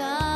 sky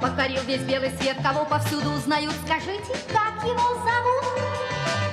покорил весь белый свет, кого повсюду узнают. Скажите, как его зовут?